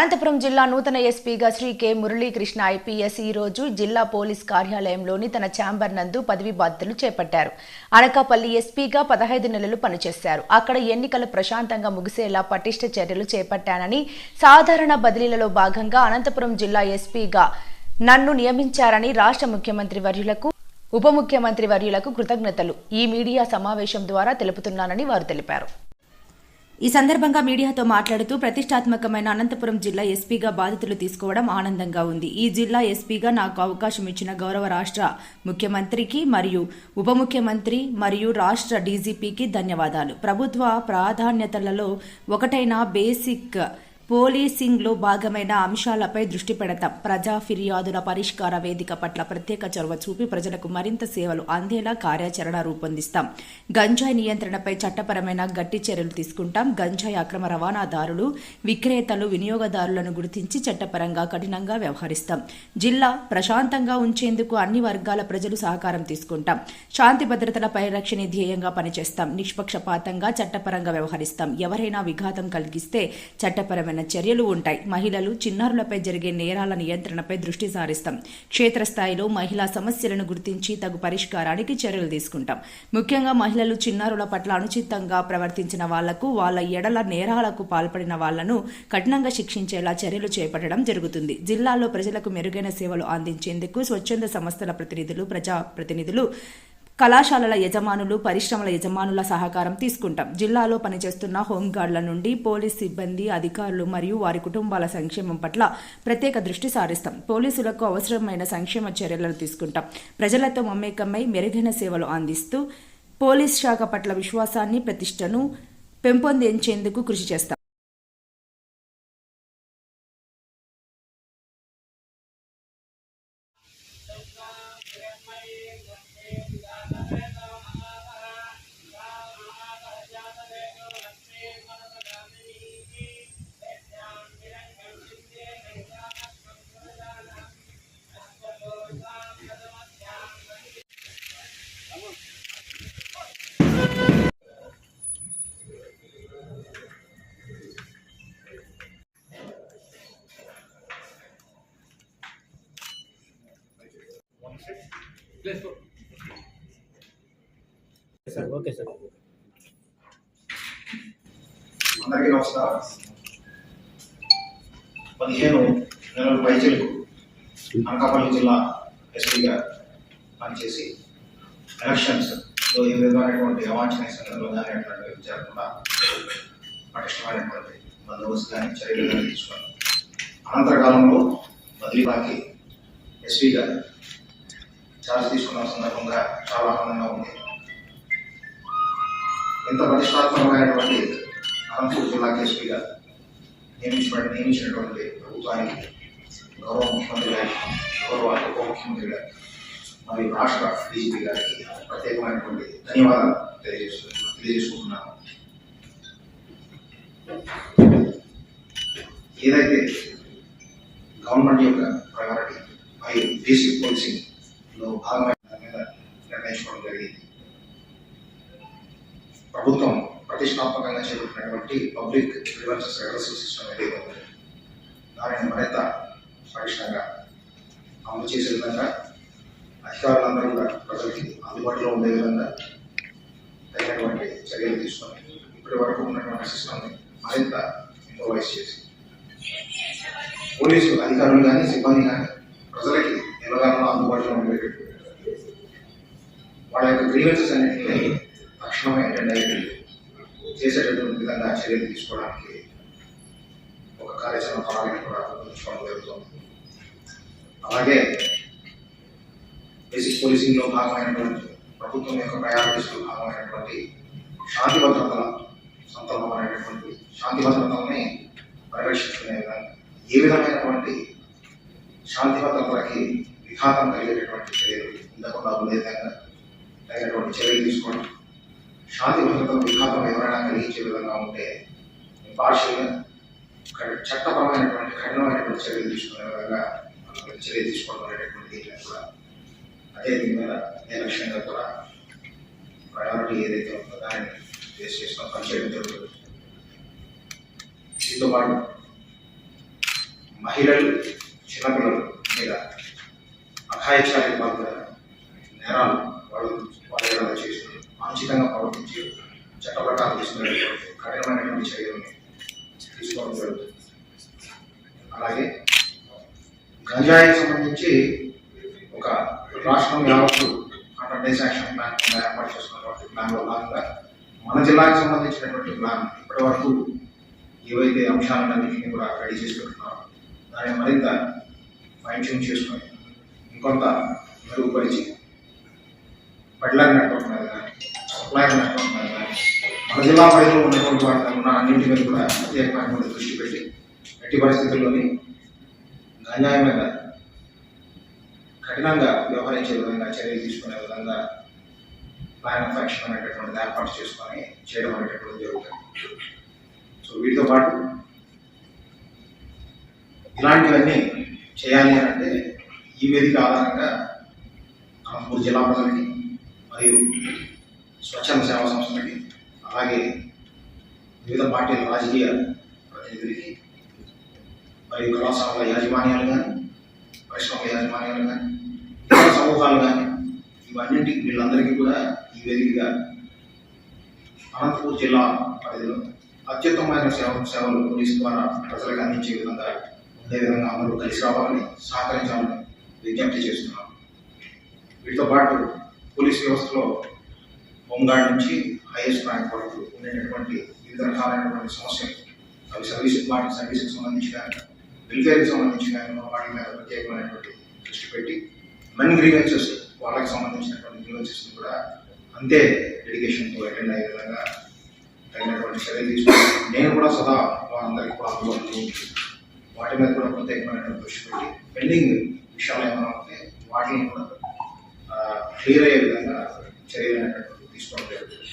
అనంతపురం జిల్లా నూతన ఎస్పీగా శ్రీ కె మురళీకృష్ణ ఐపీఎస్ ఈరోజు రోజు జిల్లా పోలీస్ కార్యాలయంలోని తన ఛాంబర్ నందు పదవి బాధ్యతలు చేపట్టారు. అనకాపల్లి ఎస్పీగా పదహైదు నెలలు పనిచేశారు. అక్కడ ఎన్నికలు ప్రశాంతంగా ముగిసేలా పటిష్ట చర్యలు చేపట్టానని సాధారణ బదిలీలలో భాగంగా అనంతపురం జిల్లా ఎస్పీగా నన్ను నియమించారని రాష్ట్ర ముఖ్యమంత్రి వర్యులకు ఉప ముఖ్యమంత్రి వర్యులకు కృతజ్ఞతలు. ఈ మీడియా సమావేశం ద్వారా తెలుపుతున్నానని వారు తెలిపారు. ఈ సందర్భంగా మీడియాతో మాట్లాడుతూ ప్రతిష్టాత్మకమైన అనంతపురం జిల్లా ఎస్పీగా బాధితులు తీసుకోవడం ఆనందంగా ఉంది. ఈ జిల్లా ఎస్పీగా నాకు అవకాశం ఇచ్చిన గౌరవ రాష్ట్ర ముఖ్యమంత్రికి మరియు ఉప ముఖ్యమంత్రి మరియు రాష్ట్ర డీజీపీకి ధన్యవాదాలు. ప్రభుత్వ ప్రాధాన్యతలలో ఒకటైన బేసిక్ పోలీసింగ్లో భాగమైన అంశాలపై దృష్టి పెడతాం. ప్రజా ఫిర్యాదుల పరిష్కార వేదిక పట్ల ప్రత్యేక చొరవ చూపి ప్రజలకు మరింత సేవలు అందేలా కార్యాచరణ రూపొందిస్తాం. గంజాయి నియంత్రణపై చట్టపరమైన గట్టి చర్యలు తీసుకుంటాం. గంజాయి అక్రమ రవాణాదారులు విక్రేతలు వినియోగదారులను గుర్తించి చట్టపరంగా కఠినంగా వ్యవహరిస్తాం. జిల్లా ప్రశాంతంగా ఉంచేందుకు అన్ని వర్గాల ప్రజలు సహకారం తీసుకుంటాం. శాంతి భద్రతల పరిరక్షణ ధ్యేయంగా పనిచేస్తాం. నిష్పక్షపాతంగా చట్టపరంగా వ్యవహరిస్తాం. ఎవరైనా విఘాతం కలిగిస్తే చట్టపరమైన చర్యలు ఉంటాయి. మహిళలు చిన్నారులపై జరిగే నేరాల నియంత్రణపై దృష్టి సారిస్తాం. క్షేత్రస్థాయిలో మహిళా సమస్యలను గుర్తించి తగు పరిష్కారానికి చర్యలు తీసుకుంటాం. ముఖ్యంగా మహిళలు చిన్నారుల పట్ల అనుచితంగా ప్రవర్తించిన వాళ్ళకు వాళ్ళ ఎడల నేరాలకు పాల్పడిన వాళ్ళను కఠినంగా శిక్షించేలా చర్యలు చేపట్టడం జరుగుతుంది. జిల్లాలో ప్రజలకు మెరుగైన సేవలు అందించేందుకు స్వచ్ఛంద సంస్థల ప్రతినిధులు ప్రజా ప్రతినిధులు కళాశాలల యజమానులు పరిశ్రమల యజమానుల సహకారం తీసుకుంటాం. జిల్లాలో పనిచేస్తున్న హోంగార్డుల నుండి పోలీస్ సిబ్బంది అధికారులు మరియు వారి కుటుంబాల సంక్షేమం పట్ల ప్రత్యేక దృష్టి సారిస్తాం. పోలీసులకు అవసరమైన సంక్షేమ చర్యలను తీసుకుంటాం. ప్రజలతో మమేకమై మెరుగైన సేవలు అందిస్తూ పోలీస్ శాఖ పట్ల విశ్వాసాన్ని ప్రతిష్టను పెంపొందించేందుకు కృషి చేస్తాం. సార్ ఓకే సార్ అందరికీ నమస్కారం. పదిహేను నెలల పైచలకు అనకాపల్లి జిల్లా ఎస్పీగా పనిచేసి ఎలక్షన్స్లో ఏ విధమైనటువంటి అవాంఛనీయ సంఘటనలు కానీ అటువంటివి జరగకుండా పటిష్టమైనటువంటి బందోబస్తు కానీ చర్యలు కానీ తీసుకున్నాను అనంతర కాలంలో బదిలీబాకి ఎస్పీగా ఛార్జ్ తీసుకున్న సందర్భంగా చాలా ఆనందంగా ఉంది. ఇంత ప్రతిష్టాత్మకమైనటువంటి అనంతపూర్ జిల్లా ఎస్పీగా నియమించబడి నియమించినటువంటి ప్రభుత్వానికి గౌరవ ముఖ్యమంత్రి గారికి గౌరవ ఉప ముఖ్యమంత్రి గారికి మరియు రాష్ట్ర డీజీపీ గారికి ప్రత్యేకమైనటువంటి ధన్యవాదాలు తెలియజేస్తు తెలియజేసుకుంటున్నాను. ఏదైతే గవర్నమెంట్ యొక్క ప్రయారిటీ మరియు బేసిక్ లో భాగమైన దాని మీద నిర్ణయించుకోవడం జరిగింది. ప్రభుత్వం ప్రతిష్టాత్మకంగా చేపట్టినటువంటి పబ్లిక్ గ్రీవెన్సెస్ రెగ్యులేషన్ సిస్టమ్ ఏదైతే ఉంది దానిని మరింత పటిష్టంగా అమలు చేసే విధంగా అధికారులందరూ కూడా ప్రజలకి అందుబాటులో ఉండే విధంగా తగినటువంటి చర్యలు తీసుకొని ఇప్పటి వరకు ఉన్నటువంటి సిస్టమ్ని మరింత ఇంప్రవైజ్ చేసి. పోలీసు అధికారులు కానీ సిబ్బంది కానీ వాళ్ళ యొక్క గ్రీవెన్సెస్ అన్నింటినీ తక్షణమే అటెండ్ అయ్యి చేసేటటువంటి విధంగా చర్యలు తీసుకోవడానికి ఒక కార్యాచరణ ప్రణాళిక కూడా రూపొందించుకోవడం జరుగుతుంది. అలాగే బేసిక్ పోలీసింగ్లో భాగమైనటువంటి ప్రభుత్వం యొక్క ప్రయారిటీస్లో భాగమైనటువంటి శాంతి భద్రతల సంతలమైనటువంటి శాంతి భద్రతల్ని పరిరక్షించుకునే విధంగా ఏ విధమైనటువంటి శాంతి భద్రతలకి విఘాతం కలిగేటటువంటి చర్యలు ఉండకుండా ఉండే విధంగా తగినటువంటి చర్యలు తీసుకోవడం శాంతి భద్రతలు విఘాతం ఎవరైనా కలిగించే విధంగా ఉంటే పార్షియల్గా చట్టపరమైనటువంటి కఠినమైనటువంటి చర్యలు తీసుకునే విధంగా చర్య తీసుకోవడం అనేటటువంటి దీంట్లో కూడా అదే దీని మీద ఏ లక్ష్యంగా కూడా ప్రయారిటీ ఏదైతే ఉందో దాన్ని ఫేస్ చేసిన పనిచేయడం జరుగుతుంది. దీంతో పాటు మహిళలు చిన్నపిల్లలు మీద అఘాయిత్యాలకు పాల్పడిన నేరాలు వాళ్ళు వాళ్ళు ఏదైనా చేసి మానసికంగా ప్రవర్తించి చట్ట ప్రకారం కఠినమైనటువంటి చర్యలను తీసుకోవడం జరుగుతుంది. అలాగే గంజాయికి సంబంధించి ఒక రాష్ట్రం యావత్తు అండర్ డేస్ యాక్షన్ ప్లాన్ కింద ఏర్పాటు చేసుకున్నటువంటి ప్లాన్లో భాగంగా మన జిల్లాకి సంబంధించినటువంటి ప్లాన్ ఇప్పటి వరకు ఏవైతే అంశాలన్నింటినీ కూడా రెడీ చేసి దాన్ని మరింత ఫైన్ ట్యూన్ చేసుకొని కొంత మెరుగుపరిచి పెడ్లర్ నెట్వర్క్ మీద కానీ సప్లైర్ నెట్వర్క్ కానీ మన జిల్లా పరిధిలో ఉన్నటువంటి వాటి ఉన్న అన్నింటి మీద కూడా ప్రత్యేకమైనటువంటి దృష్టి పెట్టి ఎట్టి పరిస్థితుల్లోని గంజాయి మీద కఠినంగా వ్యవహరించే విధంగా చర్యలు తీసుకునే విధంగా ప్లాన్ ఆఫ్ యాక్షన్ అనేటటువంటిది ఏర్పాటు చేసుకొని చేయడం అనేటటువంటిది జరుగుతుంది. సో వీటితో పాటు ఇలాంటివన్నీ చేయాలి అని అంటే ఈ వేదిక ఆధారంగా అనంతపూర్ జిల్లా ప్రజలకి మరియు స్వచ్ఛంద సేవా సంస్థలకి అలాగే వివిధ పార్టీల రాజకీయ ప్రతినిధులకి మరియు కళాశాలల యాజమాన్యాలు కానీ పరిశ్రమల యాజమాన్యాలు కానీ ఇతర సమూహాలు కానీ ఇవన్నింటికి వీళ్ళందరికీ కూడా ఈ వేదికగా అనంతపూర్ జిల్లా పరిధిలో అత్యుత్తమైన సేవ సేవలు పోలీసు ద్వారా ప్రజలకు అందించే విధంగా ఉండే విధంగా అందరూ కలిసి రావాలని సహకరించాలని విజ్ఞప్తి చేస్తున్నాం. వీటితో పాటు పోలీస్ వ్యవస్థలో హోంగార్డ్ నుంచి హైయెస్ట్ ర్యాంక్ వరకు ఉండేటటువంటి వివిధ రకాలైనటువంటి సమస్యలు. అవి సర్వీస్ వాటి సర్వీస్కి సంబంధించి కానీ వెల్ఫేర్కి సంబంధించి కానీ వాటి మీద ప్రత్యేకమైనటువంటి దృష్టి పెట్టి మెన్ గ్రీవెన్సెస్ వాళ్ళకి సంబంధించినటువంటి గ్రీవెన్సెస్ కూడా అంతే డెడికేషన్తో అటెండ్ అయ్యే విధంగా తగినటువంటి చర్యలు తీసుకుని నేను కూడా సదా వారందరికీ కూడా అందుబాటులో వాటి మీద కూడా ప్రత్యేకమైనటువంటి దృష్టి పెట్టి పెండింగ్ విషయాలు ఏమైనా ఉంటే వాటిని కూడా క్లియర్ అయ్యే విధంగా చర్యలు అనేటటువంటి తీసుకోవడం జరుగుతుంది.